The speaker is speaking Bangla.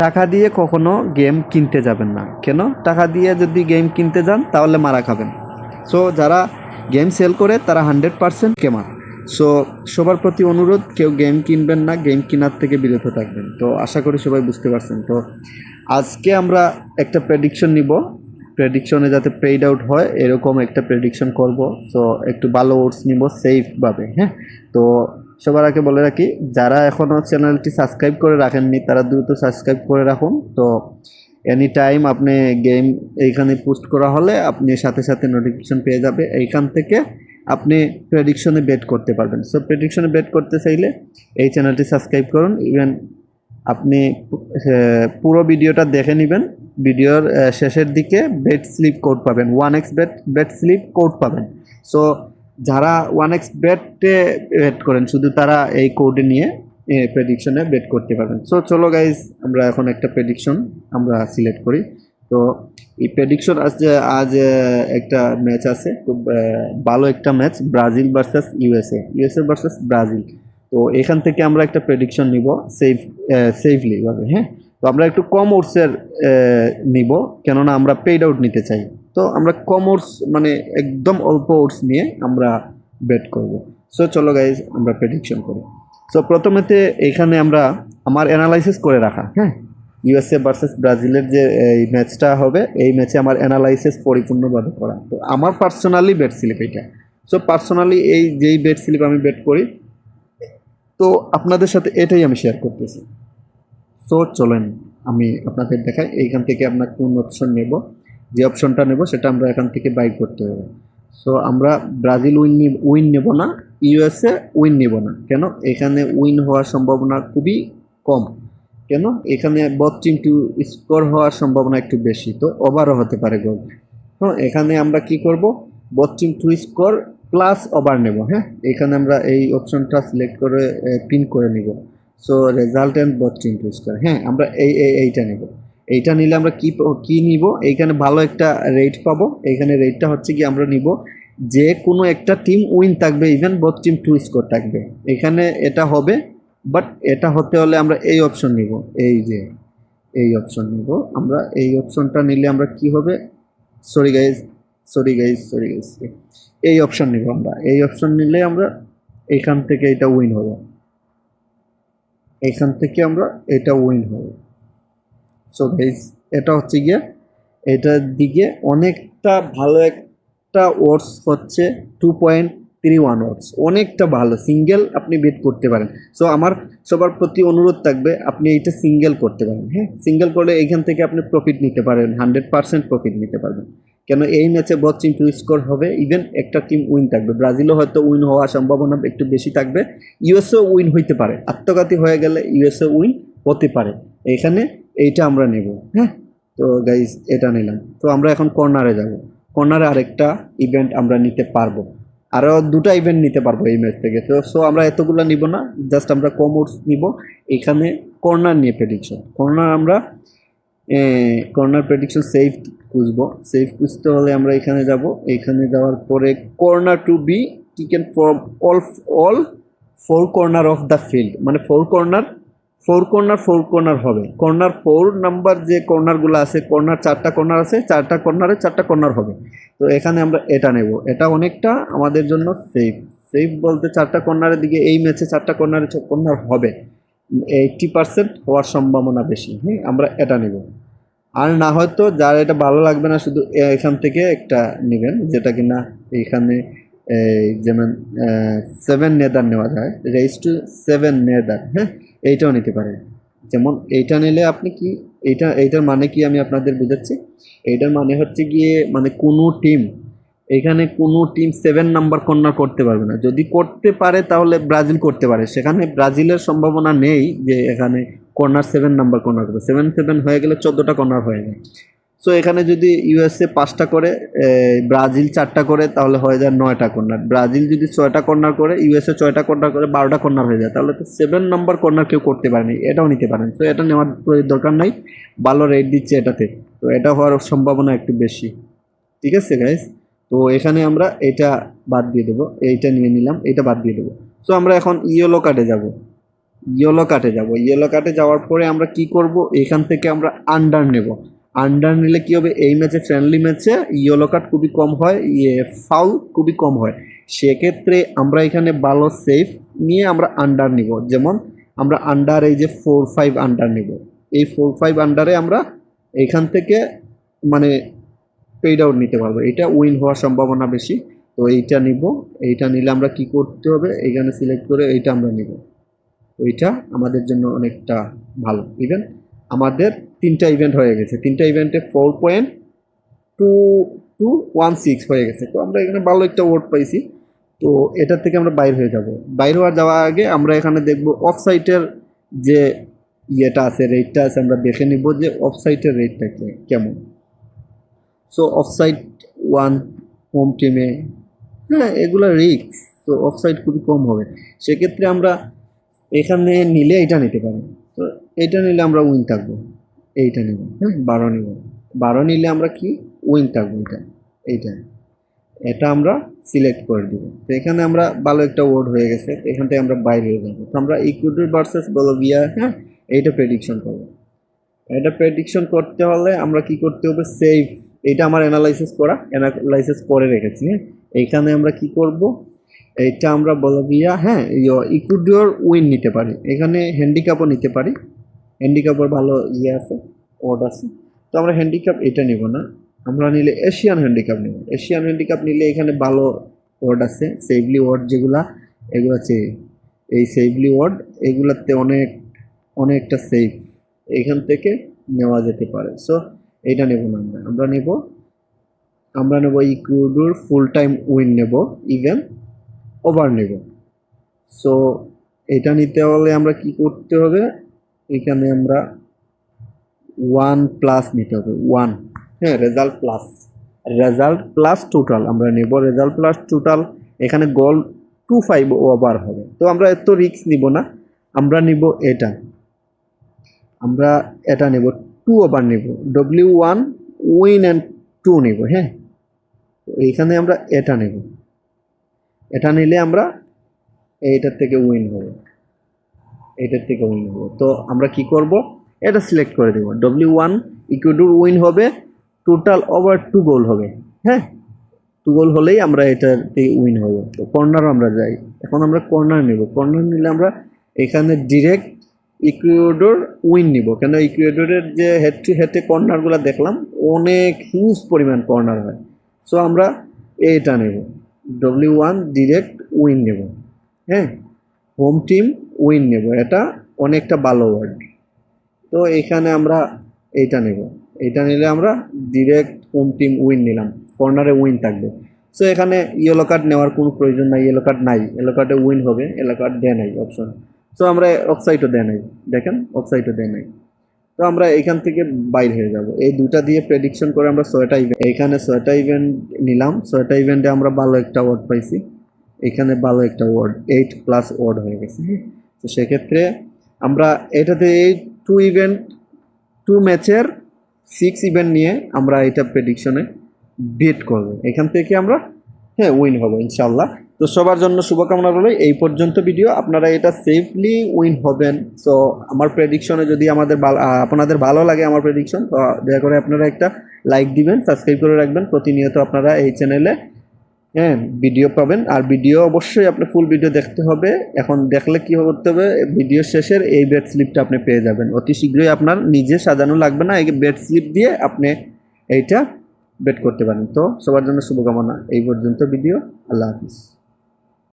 টাকা দিয়ে কখনো গেম কিনতে যাবেন না। কেন? টাকা দিয়ে যদি গেম কিনতে যান, তাহলে মারা খাবেন। সো যারা গেম সেল করে, তারা হান্ড্রেড পারসেন্ট কেমার সো সবার প্রতি অনুরোধ, কেউ গেম কিনবেন না গেম কেনার থেকে বিরত থাকবেন। তো, আশা করি সবাই বুঝতে পারছেন। তো, আজকে আমরা একটা প্রেডিকশন নিব। প্রেডিকশনে যাতে পেইড আউট হয়, এরকম একটা প্রেডিকশন করব। সো একটু ভালো ওটস নিব সেফভাবে হ্যাঁ? তো সবার আগে বলে রাখি, যারা এখনও চ্যানেলটি সাবস্ক্রাইব করে রাখেননি, তারা দ্রুত সাবস্ক্রাইব করে রাখুন। তো এনি টাইম আপনি গেম এইখানে পোস্ট করা হলে আপনি সাথে সাথে নোটিফিকেশন পেয়ে যাবে। এইখান থেকে আপনি প্রেডিকশনে বেট করতে পারবেন। সো প্রেডিকশনে বেট করতে চাইলে এই চ্যানেলটি সাবস্ক্রাইব করুন। ইভেন আপনি পুরো ভিডিওটা দেখে নেবেন। ভিডিওর শেষের দিকে বেড স্লিপ কোড পাবেন। One X bet bet slip code পাবেন। সো যারা ওয়ান এক্স বেডে বেট করেন, শুধু তারা এই কোডে নিয়ে প্রেডিকশনে বেট করতে পারবেন। সো চলো গাইজ আমরা এখন একটা প্রেডিকশন আমরা সিলেক্ট করি। তো, এই প্রেডিকশন আজ আজ একটা ম্যাচ আছে, খুব ভালো একটা match Brazil versus USA USA versus Brazil. তো, এখান থেকে আমরা একটা প্রেডিকশন নিব সেফ সেফলি ভাবে হ্যাঁ? তো, আমরা একটু কম ওর্সের নিব, কেননা আমরা পেইড আউট নিতে চাই। তো আমরা কম ওর্স মানে একদম অল্প ওর্স নিয়ে আমরা বেট করব। সো চলো গাইজ আমরা প্রেডিকশন করি। সো প্রথমেতে এখানে আমরা আমার অ্যানালাইসিস করে রাখা হ্যাঁ? ইউএসএ ভার্সেস ব্রাজিলের যে, এই ম্যাচটা হবে, এই ম্যাচে আমার অ্যানালাইসিস পরিপূর্ণভাবে করা। তো আমার পার্সোনালি বেট স্লিপ এটা সো পার্সোনালি এই যেই বেট স্লিপ আমি বেট করি, তো আপনাদের সাথে এটাই আমি শেয়ার করতেছি। সো চলেন আমি আপনাদের দেখাই, এইখান থেকে আপনার কোন অপশন নেব। যে অপশনটা নেব সেটা আমরা এখান থেকে বাই করতে হবে। সো আমরা ব্রাজিল উইন উইন নেব না ইউএসএ উইন নেব না। কেন? এখানে উইন হওয়ার সম্ভাবনা খুবই কম। কেন? এখানে বচিং টু স্কোর হওয়ার সম্ভাবনা একটু বেশি, তো ওভারও হতে পারে গোল হ্যাঁ এখানে আমরা কি করব? Both teams to score plus over নেব হ্যাঁ? এখানে আমরা এই অপশনটা সিলেক্ট করে পিন করে নিব। So result and both teams to score হ্যাঁ? আমরা এই- এইটা নেব। এইটা নিলে আমরা কি কি নিব? এইখানে ভালো একটা রেট পাবো। এইখানে রেটটা হচ্ছে কি আমরা নিব যে কোনো একটা টিম উইন থাকবে even both team to score থাকবে। এখানে এটা হবে বাট এটা হতে হলে আমরা এই অপশন নিব, এই যে, এই অপশন নিব। আমরা এই অপশনটা নিলে আমরা কি হবে? Sorry guys sorry guys sorry guys এই অপশন নিব আমরা। এই অপশন নিলে আমরা এখান থেকে এটা উইন হবে। এখান থেকে আমরা এটা উইন হবে। সো গাইজ এটা হচ্ছে গিয়ে, এটার দিকে অনেকটা ভালো একটা ওয়ার্ডস হচ্ছে two point three one odds. অনেকটা ভালো, সিঙ্গেল আপনি বেট করতে পারেন। সো আমার সবার প্রতি অনুরোধ থাকবে, আপনি এইটা সিঙ্গেল করতে পারেন হ্যাঁ? সিঙ্গেল করলে এইখান থেকে আপনি প্রফিট নিতে পারেন হান্ড্রেড পার্সেন্ট প্রফিট নিতে পারবেন। কেন, এই ম্যাচে বচিং টু স্কোর হবে ইভেন একটা টিম উইন থাকবে। ব্রাজিলও হয়তো উইন হওয়ার সম্ভাবনা একটু বেশি থাকবে। ইউএসও উইন হইতে পারে, আত্মঘাতী হয়ে গেলে ইউএসও উইন হতে পারে। এখানে এইটা আমরা নেব হ্যাঁ? তো গাইজ এটা নিলাম। তো আমরা এখন কর্নারে যাব। কর্নারে আরেকটা ইভেন্ট আমরা নিতে পারব। আরও দুটা ইভেন্ট নিতে পারব এই ম্যাচ থেকে। তো সো আমরা এতগুলো নিব না জাস্ট আমরা কমোডস নিব। এখানে কর্নার নিয়ে প্রেডিকশন কর্নার আমরা কর্নার প্রেডিকশন সেফ খুঁজবো। সেফ খুঁজতে হলে আমরা এখানে যাব। এখানে যাওয়ার পরে corner to be taken from all all four corner of the field মানে four corner four corner four corner হবে। কর্নার ফোর নাম্বার যে কর্নারগুলো আছে, কর্নার চারটা কর্নার আছে, চারটা কর্নারে চারটা কর্নার হবে। তো এখানে আমরা এটা নেব। এটা অনেকটা আমাদের জন্য সেফ সেফ বলতে চারটা কর্নারের দিকে এই ম্যাচে চারটা কর্নারে কর্নার হবে। এইটটি পার্সেন্ট হওয়ার সম্ভাবনা বেশি। হ্যাঁ আমরা এটা নেব। আর না হয়তো যার এটা ভালো লাগবে না, শুধু এখান থেকে একটা নেবেন, যেটা কিনা এইখানে যেমন সেভেন নেদার নেওয়া যায়। Race to seven neither. হ্যাঁ এইটাও নিতে পারেন। যেমন এইটা নিলে আপনি কি, এইটা, এইটার মানে কি আমি আপনাদের বুঝাচ্ছি? এইটার মানে হচ্ছে গিয়ে মানে কোনো টিম এখানে কোনো টিম সেভেন নাম্বার কর্নার করতে পারবে না। যদি করতে পারে তাহলে ব্রাজিল করতে পারে। সেখানে ব্রাজিলের সম্ভাবনা নেই যে এখানে কর্নার সেভেন নাম্বার কর্নার করবে। সেভেন সেভেন হয়ে গেলে চোদ্দোটা কর্নার হয়ে যায়। সো এখানে যদি ইউএসএ পাঁচটা করে ব্রাজিল চারটা করে, তাহলে হয়ে যায় নয়টা কর্নার ব্রাজিল যদি ছয়টা কর্নার করে ইউএসএ ছয়টা কর্নার করে, বারোটা কর্নার হয়ে যায়। তাহলে তো সেভেন নাম্বার কর্নার কেউ করতে পারেনি, এটাও নিতে পারেন। তো এটা নেওয়ার দরকার নাই, ভালো রেট দিচ্ছে এটাতে। তো, এটা হওয়ার সম্ভাবনা একটু বেশি। ঠিক আছে গাইস তো, এখানে আমরা এটা বাদ দিয়ে দেবো, এইটা নিয়ে নিলাম এটা বাদ দিয়ে দেবো। সো আমরা এখন ইয়েলো কার্ডে যাব। ইয়েলো কাটে যাব। ইয়েলো কাটে যাওয়ার পরে আমরা কি করব? এখান থেকে আমরা আন্ডার নেব। আন্ডার নিলে কি হবে? এই ম্যাচে ফ্রেন্ডলি ম্যাচে ইয়েলো কার্ড খুবই কম হয় ইয়ে ফাউল খুবই কম হয়। সেক্ষেত্রে আমরা এখানে ভালো সেফ নিয়ে আমরা আন্ডার নিব। যেমন আমরা আন্ডার এই যে ফোর ফাইভ আন্ডার নিব। এই ফোর ফাইভ আন্ডারে আমরা এখান থেকে মানে পেইড আউট নিতে পারব। এটা উইন হওয়ার সম্ভাবনা বেশি। তো এইটা নিব। এইটা নিলে আমরা কি করতে হবে? এখানে সিলেক্ট করে এইটা আমরা নিব। ওইটা আমাদের জন্য অনেকটা ভালো। ইভেন আমাদের তিনটা ইভেন্ট হয়ে গেছে। তিনটা ইভেন্টে four point two two one six হয়ে গেছে। তো আমরা এখানে ভালো একটা ওয়ার্ড পাইছি। তো এটার থেকে আমরা বাইর হয়ে যাব। বাইর হওয়ার যাওয়ার আগে আমরা এখানে দেখব অফ সাইটের যে ইয়েটা আছে রেটটা আছে, আমরা দেখে নিব যে অফ সাইটের রেটটা কেমন। So off side one home টিমে হ্যাঁ এগুলো রিক্স তো অফ সাইড খুবই কম হবে। সেক্ষেত্রে আমরা এখানে নিলে এটা নিতে পারি। তো এটা নিলে আমরা উইন থাকব। এইটা নেব হ্যাঁ বারো নেব। বারো নিলে আমরা কি? উইন থাকব এটা, এইটা। এটা আমরা সিলেক্ট করে দিব। তো এখানে আমরা ভালো একটা ওয়ার্ড হয়ে গেছে, তো এখান থেকে আমরা বাইরে যাব। তো আমরা ইকুইডর ভার্সেস বলোভিয়া হ্যাঁ এইটা প্রেডিকশন করব। এটা প্রেডিকশন করতে হলে আমরা কি করতে হবে? সেভ এটা আমার অ্যানালাইসিস করা অ্যানালাইসিস করে রেখেছি হ্যাঁ। এইখানে আমরা কি করব? এইটা আমরা বলোভিয়া হ্যাঁ ইকুইডর উইন নিতে পারি। এখানে হ্যান্ডিক্যাপও নিতে পারি। হ্যান্ডিক্যাপের ভালো ইয়ে আছে ওয়ার্ড আছে। তো আমরা হ্যান্ডিক্যাপ এটা নিব না। আমরা নিলে এশিয়ান হ্যান্ডিক্যাপ নেব। এশিয়ান হ্যান্ডিক্যাপ নিলে এখানে ভালো ওয়ার্ড আছে সেভলি ওয়ার্ড যেগুলা, এগুলো আছে। এই সেভলি ওয়ার্ড এগুলাতে অনেক, অনেকটা সেফ এখান থেকে নেওয়া যেতে পারে। সো এটা নেব না আমরা। আমরা নেব আমরা নেব ইকুডুর ফুল টাইম উইন নেব ইভেন ওভার নেব। সো এটা নিতে হলে আমরা কি করতে হবে? এখানে আমরা ওয়ান প্লাস নিতে হবে ওয়ান হ্যাঁ result plus result plus total আমরা নেব রেজাল্ট প্লাস টোটাল এখানে গোল টু ফাইভ ওভার হবে। তো আমরা এত রিস্ক নিব না, আমরা নিব এটা। আমরা এটা নেব টু ওভার নেব। W one win and two নেব হ্যাঁ? এইখানে আমরা এটা নেব। এটা নিলে আমরা এইটার থেকে উইন হব। এইটার থেকে উইন হব। তো আমরা কি করব? এটা সিলেক্ট করে দেব। ডব্লিউ ওয়ান ইকুইডুর উইন হবে। টোটাল ওভার টু গোল হবে। হ্যাঁ? টু গোল হলেই আমরা এটাতে উইন হব। তো কর্নারও আমরা যাই। এখন আমরা কর্নার নেব। কর্নার নিলে আমরা এখানে ডিরেক্ট ইকুয়েডর উইন নিব। কেন ইকুয়েডরের যে হেড টু হেডে কর্নারগুলো দেখলাম, অনেক হিউজ পরিমাণ কর্নার হয়। সো আমরা এটা নেব। ডব্লিউ ওয়ান ডিরেক্ট উইন নেব। হ্যাঁ? হোম টিম উইন নেব। এটা অনেকটা ভালো ওয়ার্ড তো এখানে আমরা এইটা নেব। এইটা নিলে আমরা ডিরেক্ট হোম টিম উইন নিলাম। কর্নারে উইন থাকবে। সো এখানে ইয়েলো কার্ড নেওয়ার কোনো প্রয়োজন নাই। ইয়েলো কার্ড নাই। ইয়েলো কার্ডে উইন হবে। ইয়েলো কার্ড দেয় নাই অপশন সো আমরা অফসাইটও দেয় নাই। দেখেন অফসাইটও দেয় নাই। তো আমরা এখান থেকে বাইর হয়ে যাব। এই দুটা দিয়ে প্রেডিকশন করে আমরা ছয়টা ইভেন্ট এইখানে ছয়টা ইভেন্ট নিলাম। ছয়টা ইভেন্টে আমরা ভালো একটা ওয়ার্ড পাইছি। এখানে ভালো একটা ওয়ার্ড এইট প্লাস ওয়ার্ড হয়ে গেছে। তো সেক্ষেত্রে আমরা এটাতে এই টু ইভেন্ট টু ম্যাচের সিক্স ইভেন্ট নিয়ে আমরা এটা প্রেডিকশনে বিট করব। এখান থেকে আমরা হ্যাঁ উইন হব ইনশাল্লাহ তো সবার জন্য শুভকামনা রইল। এই পর্যন্ত ভিডিও আপনারা এটা সেফলি উইন হবেন। সো আমার প্রেডিকশনে যদি আমাদের আপনাদের ভালো লাগে আমার প্রেডিকশন তো দয়া করে আপনারা একটা লাইক দিবেন সাবস্ক্রাইব করে রাখবেন। প্রতিনিয়ত আপনারা এই চ্যানেলে হ্যাঁ ভিডিও পাবেন। আর ভিডিও অবশ্যই আপনি ফুল ভিডিও দেখতে হবে। এখন দেখলে কি করতে হবে? ভিডিও শেষের এই বেড স্লিপটা আপনি পেয়ে যাবেন। অতি শীঘ্রই আপনার নিজে সাজানো লাগবে না। এই বেড স্লিপ দিয়ে আপনি এইটা বেট করতে পারেন। তো সবার জন্য শুভকামনা। এই পর্যন্ত ভিডিও আল্লাহ হাফিজ।